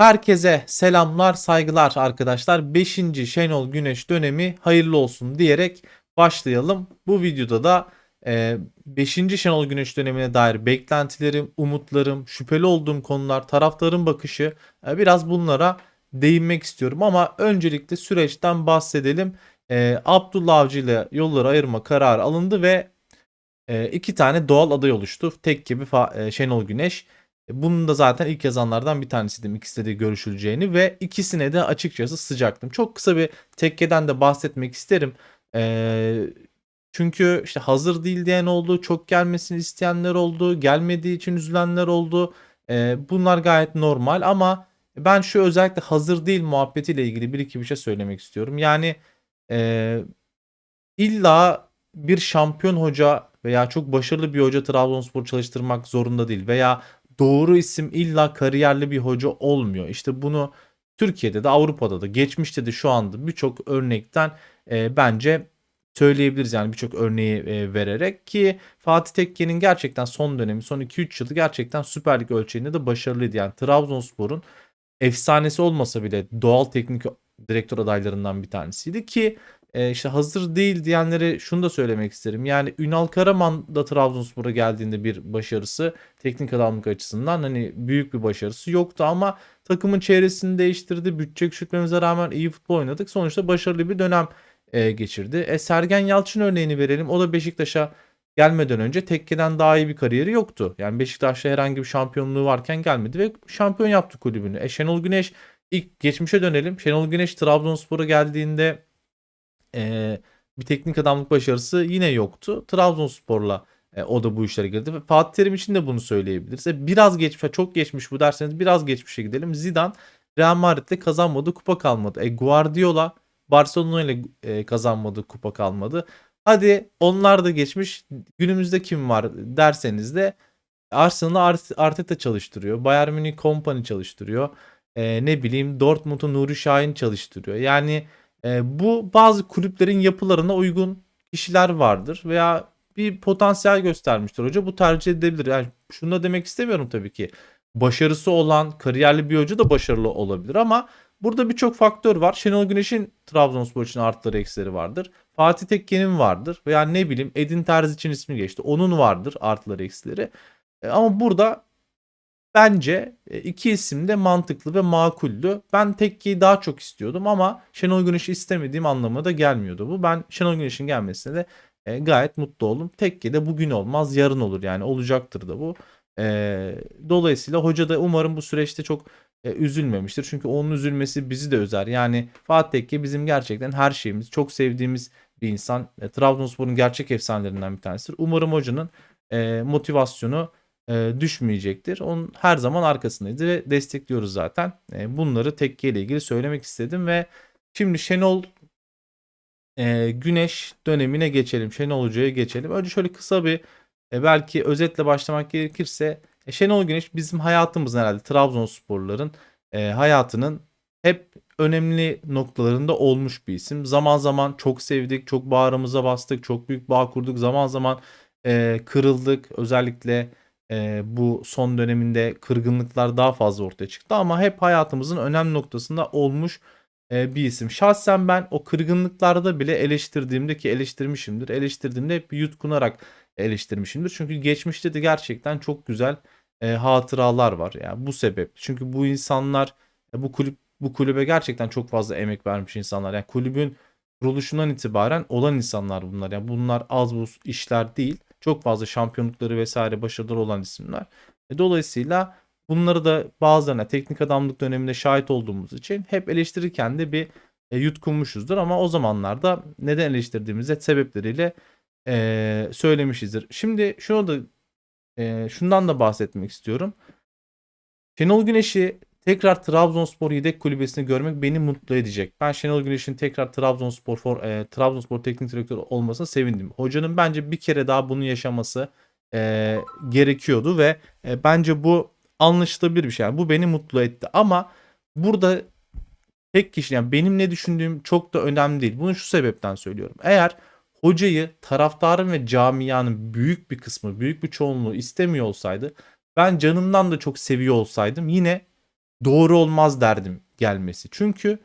Herkese selamlar, saygılar arkadaşlar. 5. Şenol Güneş dönemi hayırlı olsun diyerek başlayalım. Bu videoda da 5. Şenol Güneş dönemine dair beklentilerim, umutlarım, şüpheli olduğum konular, taraftarın bakışı e, biraz bunlara değinmek istiyorum. Ama öncelikle süreçten bahsedelim. E, Abdullah Avcı ile yolları ayırma kararı alındı ve e, iki tane doğal aday oluştu. Tek gibi e, Şenol Güneş. E, Bunun da zaten ilk yazanlardan bir tanesiydim. İkisi de görüşüleceğini ve ikisine de açıkçası sıcaktım. Çok kısa bir tekkeden de bahsetmek isterim. Ee, çünkü işte hazır değil diyen oldu, çok gelmesini isteyenler oldu, gelmediği için üzülenler oldu. Ee, bunlar gayet normal ama ben şu özellikle hazır değil muhabbetiyle ilgili bir iki bir şey söylemek istiyorum. Yani e, illa bir şampiyon hoca veya çok başarılı bir hoca Trabzonspor çalıştırmak zorunda değil veya doğru isim illa kariyerli bir hoca olmuyor. İşte bunu Türkiye'de de Avrupa'da da geçmişte de şu anda birçok örnekten e, bence söyleyebiliriz yani birçok örneği e, vererek ki Fatih Tekke'nin gerçekten son dönemi son 2-3 yılı gerçekten Süper Lig ölçeğinde de başarılıydı. Yani Trabzonspor'un efsanesi olmasa bile doğal teknik direktör adaylarından bir tanesiydi ki e, işte hazır değil diyenlere şunu da söylemek isterim. Yani Ünal Karaman da Trabzonspor'a geldiğinde bir başarısı teknik adamlık açısından hani büyük bir başarısı yoktu ama takımın çevresini değiştirdi. Bütçe küçültmemize rağmen iyi futbol oynadık. Sonuçta başarılı bir dönem e, geçirdi. E, Sergen Yalçın örneğini verelim. O da Beşiktaş'a gelmeden önce tekkeden daha iyi bir kariyeri yoktu. Yani Beşiktaş'ta herhangi bir şampiyonluğu varken gelmedi ve şampiyon yaptı kulübünü. E, Şenol Güneş ilk geçmişe dönelim. Şenol Güneş Trabzonspor'a geldiğinde e, bir teknik adamlık başarısı yine yoktu. Trabzonspor'la e, o da bu işlere girdi. Fatih Terim için de bunu söyleyebiliriz. E, biraz geçmiş, çok geçmiş bu derseniz biraz geçmişe gidelim. Zidane Real Madrid'de kazanmadı, kupa kalmadı. E, Guardiola Barcelona ile e, kazanmadı, kupa kalmadı. Hadi onlar da geçmiş. Günümüzde kim var derseniz de Arsenal'ı Art- Arteta çalıştırıyor. Bayern Münih Kompany çalıştırıyor. E, ne bileyim Dortmund'u Nuri Şahin çalıştırıyor. Yani e, bu bazı kulüplerin yapılarına uygun kişiler vardır veya bir potansiyel göstermiştir hoca. Bu tercih edilebilir. Yani şunu da demek istemiyorum tabii ki. Başarısı olan, kariyerli bir hoca da başarılı olabilir ama burada birçok faktör var. Şenol Güneş'in Trabzonspor için artıları eksileri vardır. Fatih Tekke'nin vardır veya ne bileyim Edin Terzic'in ismi geçti. Onun vardır artıları eksileri. E, ama burada Bence e, iki isim de mantıklı ve makuldü. Ben Tekke'yi daha çok istiyordum ama Şenol Güneş'i istemediğim anlamına da gelmiyordu bu. Ben Şenol Güneş'in gelmesine de e, gayet mutlu oldum. Tekke de bugün olmaz yarın olur yani olacaktır da bu. E, dolayısıyla hoca da umarım bu süreçte çok üzülmemiştir. Çünkü onun üzülmesi bizi de üzer. Yani Fatih Tekke bizim gerçekten her şeyimiz. Çok sevdiğimiz bir insan. Trabzonspor'un gerçek efsanelerinden bir tanesidir. Umarım hocanın motivasyonu e, düşmeyecektir. Onun her zaman arkasındaydı ve destekliyoruz zaten. E, bunları tekke ile ilgili söylemek istedim ve şimdi Şenol e, Güneş dönemine geçelim. Şenol Hoca'ya geçelim. Önce şöyle kısa bir e, belki özetle başlamak gerekirse e, Şenol Güneş bizim hayatımızın herhalde Trabzonsporların e, hayatının hep önemli noktalarında olmuş bir isim. Zaman zaman çok sevdik, çok bağrımıza bastık, çok büyük bağ kurduk. Zaman zaman e, kırıldık. Özellikle e, bu son döneminde kırgınlıklar daha fazla ortaya çıktı ama hep hayatımızın önemli noktasında olmuş e, bir isim. Şahsen ben o kırgınlıklarda bile eleştirdiğimde ki eleştirmişimdir. Eleştirdiğimde hep yutkunarak eleştirmişimdir. Çünkü geçmişte de gerçekten çok güzel e, hatıralar var. Yani bu sebep. Çünkü bu insanlar e, bu kulüp bu kulübe gerçekten çok fazla emek vermiş insanlar. Yani kulübün kuruluşundan itibaren olan insanlar bunlar. Yani bunlar az buz işler değil çok fazla şampiyonlukları vesaire başarıları olan isimler. E, dolayısıyla bunları da bazılarına teknik adamlık döneminde şahit olduğumuz için hep eleştirirken de bir e, yutkunmuşuzdur ama o zamanlarda neden eleştirdiğimizde sebepleriyle e, söylemişizdir. Şimdi şunu da şundan da bahsetmek istiyorum. Şenol Güneş'i tekrar Trabzonspor yedek kulübesini görmek beni mutlu edecek. Ben Şenol Güneş'in tekrar Trabzonspor for, e, Trabzonspor teknik direktör olmasına sevindim. Hocanın bence bir kere daha bunu yaşaması e, gerekiyordu ve e, bence bu anlaşılabilir bir şey. Yani bu beni mutlu etti ama burada tek kişi yani benim ne düşündüğüm çok da önemli değil. Bunu şu sebepten söylüyorum. Eğer hocayı taraftarın ve camianın büyük bir kısmı, büyük bir çoğunluğu istemiyor olsaydı ben canımdan da çok seviyor olsaydım yine doğru olmaz derdim gelmesi. Çünkü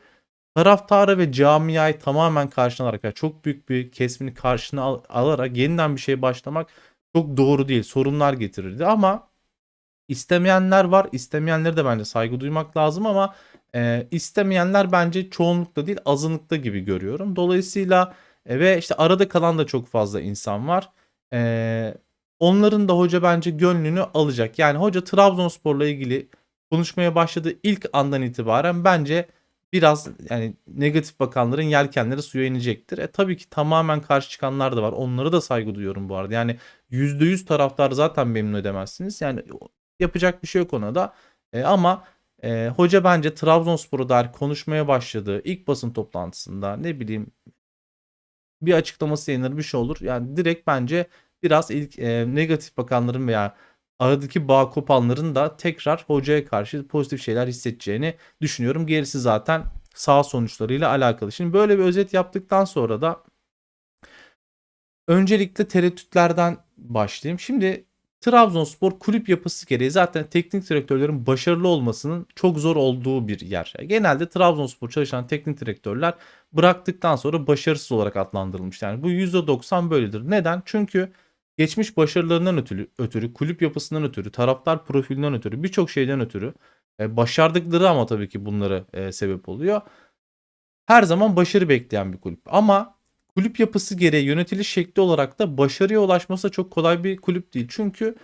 taraftarı ve camiayı tamamen karşına alarak çok büyük bir kesmini karşına al- alarak yeniden bir şeye başlamak çok doğru değil. Sorunlar getirirdi ama istemeyenler var. İstemeyenlere de bence saygı duymak lazım ama e, istemeyenler bence çoğunlukta değil azınlıkta gibi görüyorum. Dolayısıyla e, ve işte arada kalan da çok fazla insan var. E, onların da hoca bence gönlünü alacak. Yani hoca Trabzonspor'la ilgili konuşmaya başladığı ilk andan itibaren bence biraz yani negatif bakanların yelkenleri suya inecektir. E tabii ki tamamen karşı çıkanlar da var. Onlara da saygı duyuyorum bu arada. Yani %100 taraftar zaten memnun edemezsiniz. Yani yapacak bir şey yok ona da. E, ama e, hoca bence Trabzonspor'a dair konuşmaya başladığı ilk basın toplantısında ne bileyim bir açıklaması yayınlanır bir şey olur. Yani direkt bence biraz ilk e, negatif bakanların veya aradaki bağ kopanların da tekrar hocaya karşı pozitif şeyler hissedeceğini düşünüyorum. Gerisi zaten sağ sonuçlarıyla alakalı. Şimdi böyle bir özet yaptıktan sonra da öncelikle tereddütlerden başlayayım. Şimdi Trabzonspor kulüp yapısı gereği zaten teknik direktörlerin başarılı olmasının çok zor olduğu bir yer. Genelde Trabzonspor çalışan teknik direktörler bıraktıktan sonra başarısız olarak adlandırılmış. Yani bu %90 böyledir. Neden? Çünkü geçmiş başarılarından ötürü, ötürü kulüp yapısından ötürü, taraftar profilinden ötürü, birçok şeyden ötürü e, başardıkları ama tabii ki bunları e, sebep oluyor. Her zaman başarı bekleyen bir kulüp. Ama kulüp yapısı gereği yönetiliş şekli olarak da başarıya ulaşması çok kolay bir kulüp değil. Çünkü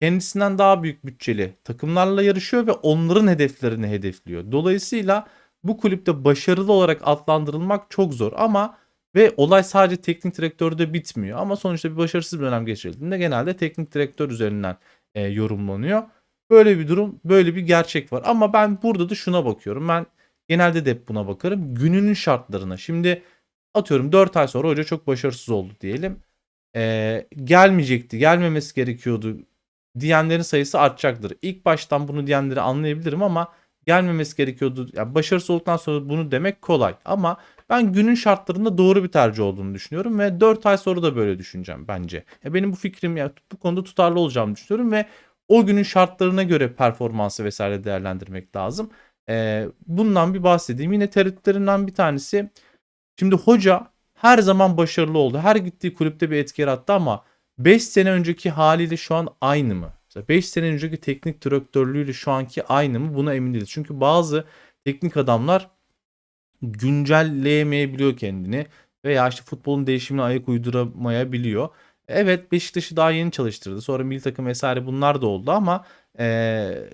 kendisinden daha büyük bütçeli takımlarla yarışıyor ve onların hedeflerini hedefliyor. Dolayısıyla bu kulüpte başarılı olarak adlandırılmak çok zor ama ve olay sadece teknik direktörde bitmiyor. Ama sonuçta bir başarısız bir dönem geçirildiğinde genelde teknik direktör üzerinden e, yorumlanıyor. Böyle bir durum, böyle bir gerçek var. Ama ben burada da şuna bakıyorum. Ben genelde de hep buna bakarım. Gününün şartlarına. Şimdi atıyorum 4 ay sonra hoca çok başarısız oldu diyelim. Ee, gelmeyecekti, gelmemesi gerekiyordu diyenlerin sayısı artacaktır. İlk baştan bunu diyenleri anlayabilirim ama gelmemesi gerekiyordu. Yani başarısız olduktan sonra bunu demek kolay. Ama ben günün şartlarında doğru bir tercih olduğunu düşünüyorum ve 4 ay sonra da böyle düşüneceğim bence. Ya benim bu fikrim ya bu konuda tutarlı olacağımı düşünüyorum ve o günün şartlarına göre performansı vesaire değerlendirmek lazım. Ee, bundan bir bahsedeyim. Yine tereddütlerinden bir tanesi Şimdi hoca her zaman başarılı oldu. Her gittiği kulüpte bir etki yarattı ama 5 sene önceki haliyle şu an aynı mı? 5 sene önceki teknik direktörlüğüyle şu anki aynı mı? Buna emin değiliz. Çünkü bazı teknik adamlar güncelleyemeyebiliyor kendini veya işte futbolun değişimine ayak uyduramayabiliyor. Evet Beşiktaş'ı daha yeni çalıştırdı. Sonra milli takım vesaire bunlar da oldu ama ee,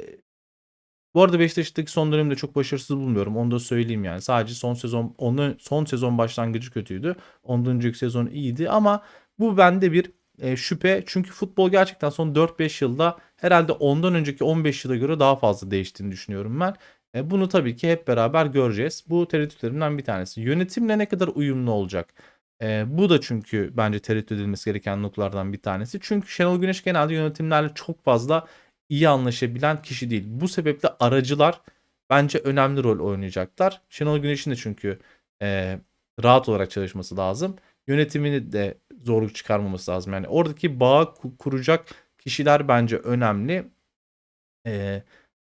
bu arada Beşiktaş'taki son dönemde çok başarısız bulmuyorum. Onu da söyleyeyim yani. Sadece son sezon onu son sezon başlangıcı kötüydü. Ondan önceki sezon iyiydi ama bu bende bir e, şüphe. Çünkü futbol gerçekten son 4-5 yılda herhalde ondan önceki 15 yıla göre daha fazla değiştiğini düşünüyorum ben. E, bunu tabii ki hep beraber göreceğiz. Bu tereddütlerimden bir tanesi. Yönetimle ne kadar uyumlu olacak? E, bu da çünkü bence tereddüt edilmesi gereken noktalardan bir tanesi. Çünkü Şenol Güneş genelde yönetimlerle çok fazla iyi anlaşabilen kişi değil. Bu sebeple aracılar bence önemli rol oynayacaklar. Şenol Güneş'in de çünkü e, rahat olarak çalışması lazım. Yönetimini de zorluk çıkarmaması lazım. Yani oradaki bağı kuracak kişiler bence önemli. E,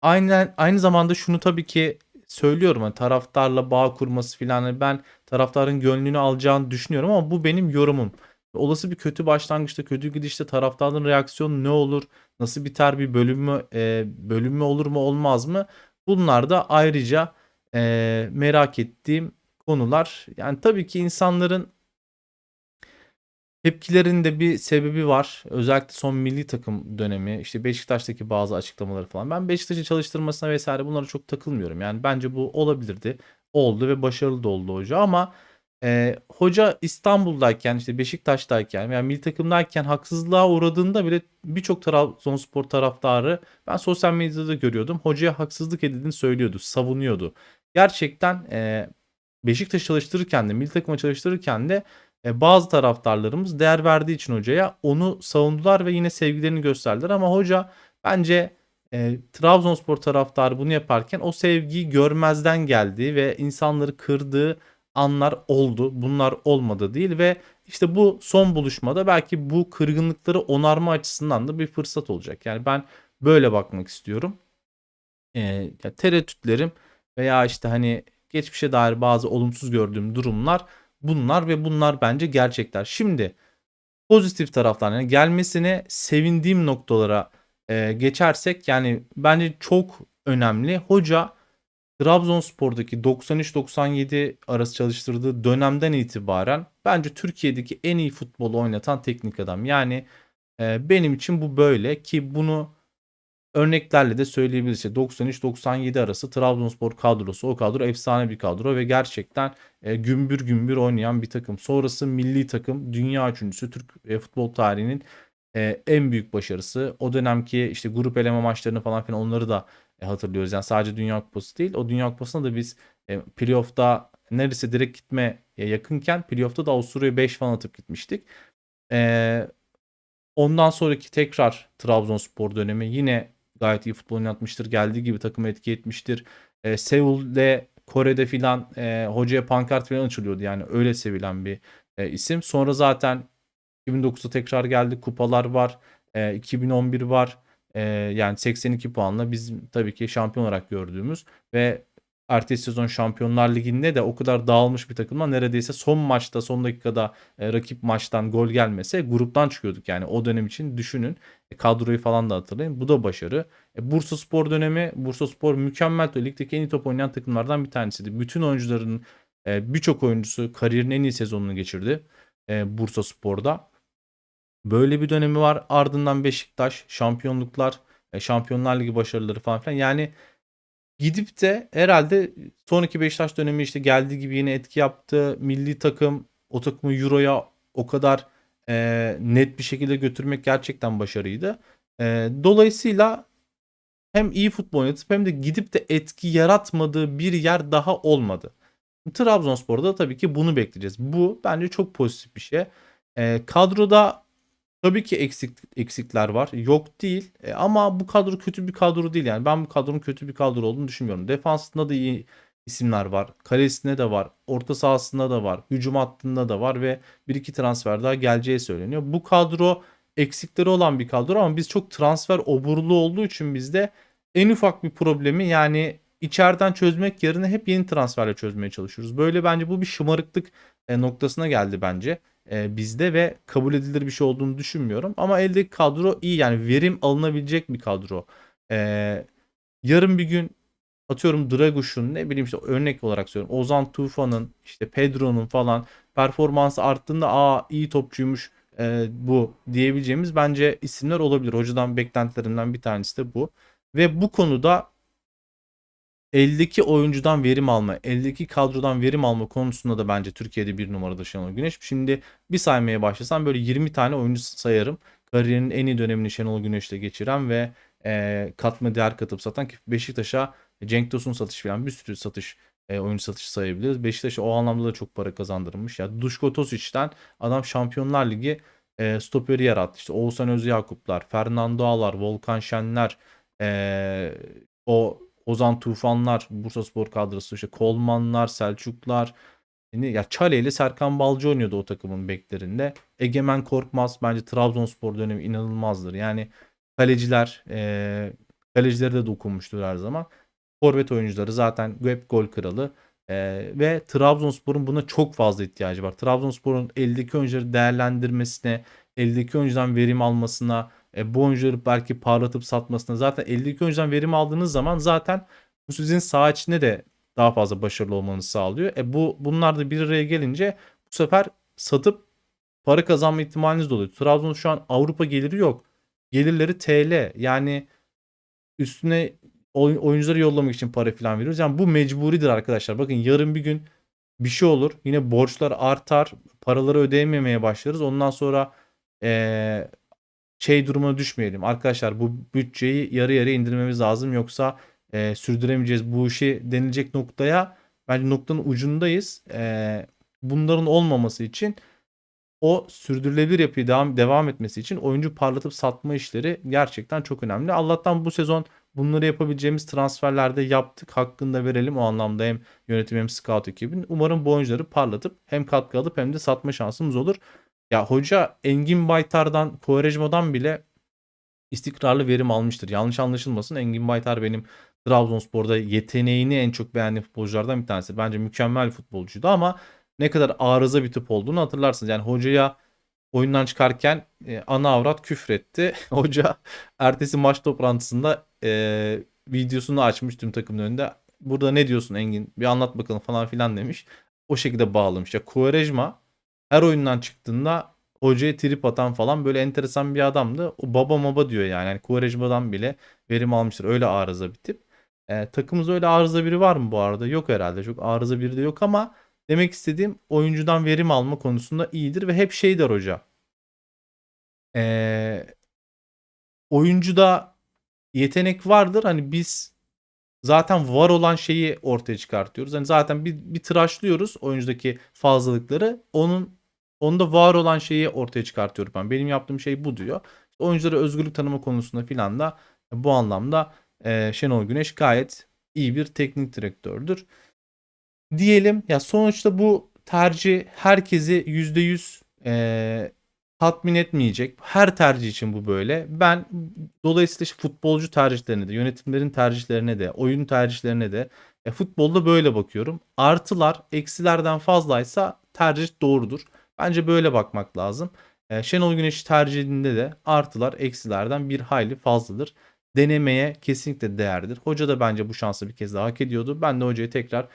aynen aynı zamanda şunu tabii ki söylüyorum. Yani taraftarla bağ kurması filan. Yani ben taraftarın gönlünü alacağını düşünüyorum ama bu benim yorumum. Olası bir kötü başlangıçta, kötü gidişte taraftarın reaksiyonu ne olur? Nasıl biter bir bölüm mü, e, bölüm mü olur mu olmaz mı? Bunlar da ayrıca e, merak ettiğim konular. Yani tabii ki insanların tepkilerin de bir sebebi var. Özellikle son milli takım dönemi, işte Beşiktaş'taki bazı açıklamaları falan. Ben Beşiktaş'ı çalıştırmasına vesaire bunlara çok takılmıyorum. Yani bence bu olabilirdi. Oldu ve başarılı da oldu hoca ama Eee, hoca İstanbul'dayken, işte Beşiktaş'tayken veya milli takımdayken haksızlığa uğradığında bile birçok Trabzonspor taraftarı ben sosyal medyada görüyordum. Hocaya haksızlık edildiğini söylüyordu, savunuyordu. Gerçekten eee Beşiktaş çalıştırırken de, milli takıma çalıştırırken de e, bazı taraftarlarımız değer verdiği için hocaya onu savundular ve yine sevgilerini gösterdiler. Ama hoca bence e, Trabzonspor taraftarı bunu yaparken o sevgiyi görmezden geldi ve insanları kırdığı anlar oldu. Bunlar olmadı değil ve işte bu son buluşmada belki bu kırgınlıkları onarma açısından da bir fırsat olacak. Yani ben böyle bakmak istiyorum. e, ya tereddütlerim veya işte hani geçmişe dair bazı olumsuz gördüğüm durumlar bunlar ve bunlar bence gerçekler. Şimdi pozitif taraftan yani gelmesine sevindiğim noktalara e, geçersek yani bence çok önemli. Hoca Trabzonspor'daki 93-97 arası çalıştırdığı dönemden itibaren bence Türkiye'deki en iyi futbolu oynatan teknik adam. Yani e, benim için bu böyle ki bunu örneklerle de söyleyebiliriz. İşte 93-97 arası Trabzonspor kadrosu o kadro efsane bir kadro ve gerçekten e, gümbür gümbür oynayan bir takım. Sonrası milli takım dünya üçüncüsü Türk e, futbol tarihinin e, en büyük başarısı. O dönemki işte grup eleme maçlarını falan filan onları da e, hatırlıyoruz. Yani sadece Dünya Kupası değil. O Dünya Kupası'na da biz e, playoff'ta neredeyse direkt gitmeye yakınken playoff'ta da Avusturya'ya 5 falan atıp gitmiştik. E, ondan sonraki tekrar Trabzonspor dönemi yine gayet iyi futbol oynatmıştır. Geldiği gibi takımı etki etmiştir. E, Seul'de Kore'de filan e, hocaya pankart falan açılıyordu. Yani öyle sevilen bir e, isim. Sonra zaten 2009'da tekrar geldi. Kupalar var. E, 2011 var. E, yani 82 puanla biz tabii ki şampiyon olarak gördüğümüz ve ertesi sezon Şampiyonlar Ligi'nde de o kadar dağılmış bir takımla neredeyse son maçta son dakikada e, rakip maçtan gol gelmese gruptan çıkıyorduk yani o dönem için düşünün. E, kadroyu falan da hatırlayın. Bu da başarı. E, Bursa Spor dönemi Bursa Spor mükemmel ligdeki en iyi top oynayan takımlardan bir tanesiydi. Bütün oyuncuların e, birçok oyuncusu kariyerin en iyi sezonunu geçirdi e, Bursa Spor'da. Böyle bir dönemi var. Ardından Beşiktaş, şampiyonluklar, e, Şampiyonlar Ligi başarıları falan filan. Yani gidip de herhalde sonraki Beşiktaş dönemi işte geldiği gibi yine etki yaptı. Milli takım o takımı Euro'ya o kadar e, net bir şekilde götürmek gerçekten başarıydı. E, dolayısıyla hem iyi futbol oynatıp hem de gidip de etki yaratmadığı bir yer daha olmadı. Trabzonspor'da tabii ki bunu bekleyeceğiz. Bu bence çok pozitif bir şey. E, kadroda Tabii ki eksik eksikler var. Yok değil. E, ama bu kadro kötü bir kadro değil yani. Ben bu kadronun kötü bir kadro olduğunu düşünmüyorum. Defansında da iyi isimler var. Kalesinde de var. Orta sahasında da var. Hücum hattında da var ve bir iki transfer daha geleceği söyleniyor. Bu kadro eksikleri olan bir kadro ama biz çok transfer oburlu olduğu için bizde en ufak bir problemi yani içeriden çözmek yerine hep yeni transferle çözmeye çalışıyoruz. Böyle bence bu bir şımarıklık e, noktasına geldi bence e, bizde ve kabul edilir bir şey olduğunu düşünmüyorum. Ama eldeki kadro iyi yani verim alınabilecek bir kadro. E, yarın bir gün atıyorum Draguş'un ne bileyim işte örnek olarak söylüyorum. Ozan Tufan'ın işte Pedro'nun falan performansı arttığında aa iyi topçuymuş e, bu diyebileceğimiz bence isimler olabilir. Hocadan beklentilerimden bir tanesi de bu. Ve bu konuda eldeki oyuncudan verim alma, eldeki kadrodan verim alma konusunda da bence Türkiye'de bir numarada Şenol Güneş. Şimdi bir saymaya başlasam böyle 20 tane oyuncu sayarım. Kariyerinin en iyi dönemini Şenol Güneş'te geçiren ve e, katma değer katıp satan ki Beşiktaş'a Cenk Tosun satış falan bir sürü satış e, oyuncu satışı sayabiliriz. Beşiktaş'a o anlamda da çok para kazandırmış. Ya Duşko Tosic'ten adam Şampiyonlar Ligi e, stoperi yarattı. İşte Oğuzhan Özyakuplar, Fernando Ağlar, Volkan Şenler, e, o Ozan Tufanlar, Bursa Spor kadrosu işte Kolmanlar, Selçuklar. Yani ya Çale ile Serkan Balcı oynuyordu o takımın beklerinde. Egemen Korkmaz bence Trabzonspor dönemi inanılmazdır. Yani kaleciler e, kalecileri de dokunmuştur her zaman. Forvet oyuncuları zaten hep gol kralı. E, ve Trabzonspor'un buna çok fazla ihtiyacı var. Trabzonspor'un eldeki oyuncuları değerlendirmesine, eldeki oyuncudan verim almasına, e, oyuncuları belki parlatıp satmasına zaten 52 oyuncudan verim aldığınız zaman zaten bu sizin sağ içinde de daha fazla başarılı olmanızı sağlıyor. E bu bunlar da bir araya gelince bu sefer satıp para kazanma ihtimaliniz de oluyor. Trabzon şu an Avrupa geliri yok. Gelirleri TL. Yani üstüne oyuncuları yollamak için para falan veriyoruz. Yani bu mecburidir arkadaşlar. Bakın yarın bir gün bir şey olur. Yine borçlar artar. Paraları ödeyememeye başlarız. Ondan sonra ee, şey durumuna düşmeyelim. Arkadaşlar bu bütçeyi yarı yarıya indirmemiz lazım yoksa e, sürdüremeyeceğiz bu işi denilecek noktaya bence noktanın ucundayız. E, bunların olmaması için o sürdürülebilir yapıyı devam, devam etmesi için oyuncu parlatıp satma işleri gerçekten çok önemli. Allah'tan bu sezon bunları yapabileceğimiz transferlerde yaptık. Hakkını da verelim o anlamda hem yönetim hem scout ekibin. Umarım bu oyuncuları parlatıp hem katkı alıp hem de satma şansımız olur. Ya hoca Engin Baytar'dan, Quaresma'dan bile istikrarlı verim almıştır. Yanlış anlaşılmasın. Engin Baytar benim Trabzonspor'da yeteneğini en çok beğendiğim futbolculardan bir tanesi. Bence mükemmel futbolcuydu ama ne kadar arıza bir tip olduğunu hatırlarsınız. Yani hocaya oyundan çıkarken e, ana avrat küfretti. Hoca ertesi maç toplantısında e, videosunu açmış tüm takımın önünde. Burada ne diyorsun Engin? Bir anlat bakalım falan filan demiş. O şekilde bağlamış. Ya Quaresma her oyundan çıktığında hocaya trip atan falan böyle enteresan bir adamdı. O baba baba diyor yani. yani Quaresma'dan bile verim almıştır. Öyle arıza bir tip. E, takımımızda öyle arıza biri var mı bu arada? Yok herhalde. Çok arıza biri de yok ama demek istediğim oyuncudan verim alma konusunda iyidir ve hep şey der hoca. E, oyuncuda yetenek vardır. Hani biz zaten var olan şeyi ortaya çıkartıyoruz. Hani zaten bir, bir tıraşlıyoruz oyuncudaki fazlalıkları. Onun onda var olan şeyi ortaya çıkartıyorum ben. Benim yaptığım şey bu diyor. Oyunculara özgürlük tanıma konusunda filan da bu anlamda e, Şenol Güneş gayet iyi bir teknik direktördür. Diyelim ya sonuçta bu tercih herkesi %100 e, tatmin etmeyecek. Her tercih için bu böyle. Ben dolayısıyla işte futbolcu tercihlerine de, yönetimlerin tercihlerine de, oyun tercihlerine de e, futbolda böyle bakıyorum. Artılar eksilerden fazlaysa tercih doğrudur. Bence böyle bakmak lazım. E, Şenol Güneş tercihinde de artılar eksilerden bir hayli fazladır. Denemeye kesinlikle değerdir. Hoca da bence bu şansı bir kez daha hak ediyordu. Ben de hocayı tekrar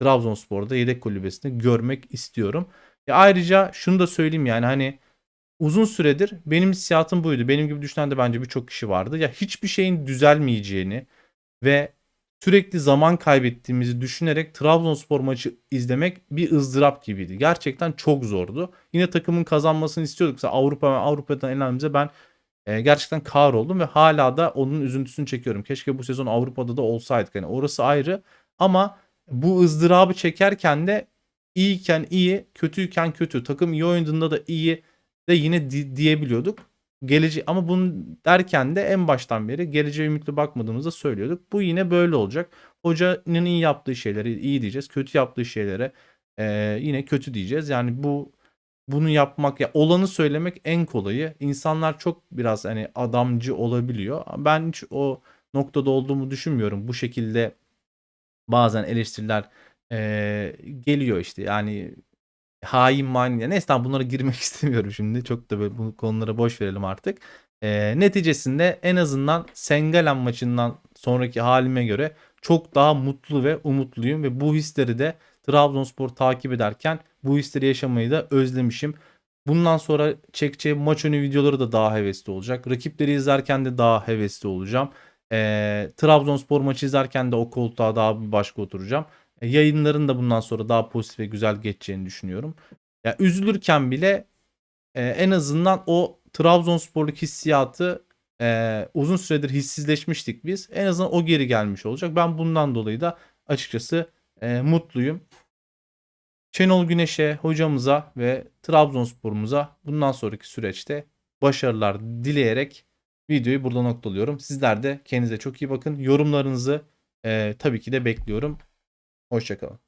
Trabzonspor'da yedek kulübesinde görmek istiyorum. Ya ayrıca şunu da söyleyeyim yani hani uzun süredir benim hissiyatım buydu. Benim gibi düşünen de bence birçok kişi vardı. Ya hiçbir şeyin düzelmeyeceğini ve sürekli zaman kaybettiğimizi düşünerek Trabzonspor maçı izlemek bir ızdırap gibiydi. Gerçekten çok zordu. Yine takımın kazanmasını istiyorduk. Mesela Avrupa Avrupa'dan elenmemize ben e, gerçekten kahroldum ve hala da onun üzüntüsünü çekiyorum. Keşke bu sezon Avrupa'da da olsaydık. Yani orası ayrı ama bu ızdırabı çekerken de iyiyken iyi, kötüyken kötü. Takım iyi oynadığında da iyi de yine di- diyebiliyorduk. Geleceği ama bunu derken de en baştan beri geleceğe ümitli bakmadığımızda söylüyorduk. Bu yine böyle olacak. Hocanın iyi yaptığı şeyleri iyi diyeceğiz. Kötü yaptığı şeylere e, yine kötü diyeceğiz. Yani bu bunu yapmak ya olanı söylemek en kolayı. İnsanlar çok biraz hani adamcı olabiliyor. Ben hiç o noktada olduğumu düşünmüyorum. Bu şekilde bazen eleştiriler e, geliyor işte. Yani hain mani neyse tamam bunlara girmek istemiyorum şimdi. Çok da böyle bu konulara boş verelim artık. E, neticesinde en azından Sengalen maçından sonraki halime göre çok daha mutlu ve umutluyum ve bu hisleri de Trabzonspor takip ederken bu hisleri yaşamayı da özlemişim. Bundan sonra çekeceğim maç önü videoları da daha hevesli olacak. Rakipleri izlerken de daha hevesli olacağım. E, Trabzonspor maçı izlerken de o koltuğa daha bir başka oturacağım. E, yayınların da bundan sonra daha pozitif ve güzel geçeceğini düşünüyorum. Ya üzülürken bile e, en azından o Trabzonsporluk hissiyatı e, uzun süredir hissizleşmiştik biz. En azından o geri gelmiş olacak. Ben bundan dolayı da açıkçası e, mutluyum. Şenol Güneş'e, hocamıza ve Trabzonspor'umuza bundan sonraki süreçte başarılar dileyerek videoyu burada noktalıyorum. Sizler de kendinize çok iyi bakın. Yorumlarınızı e, tabii ki de bekliyorum. Hoşçakalın.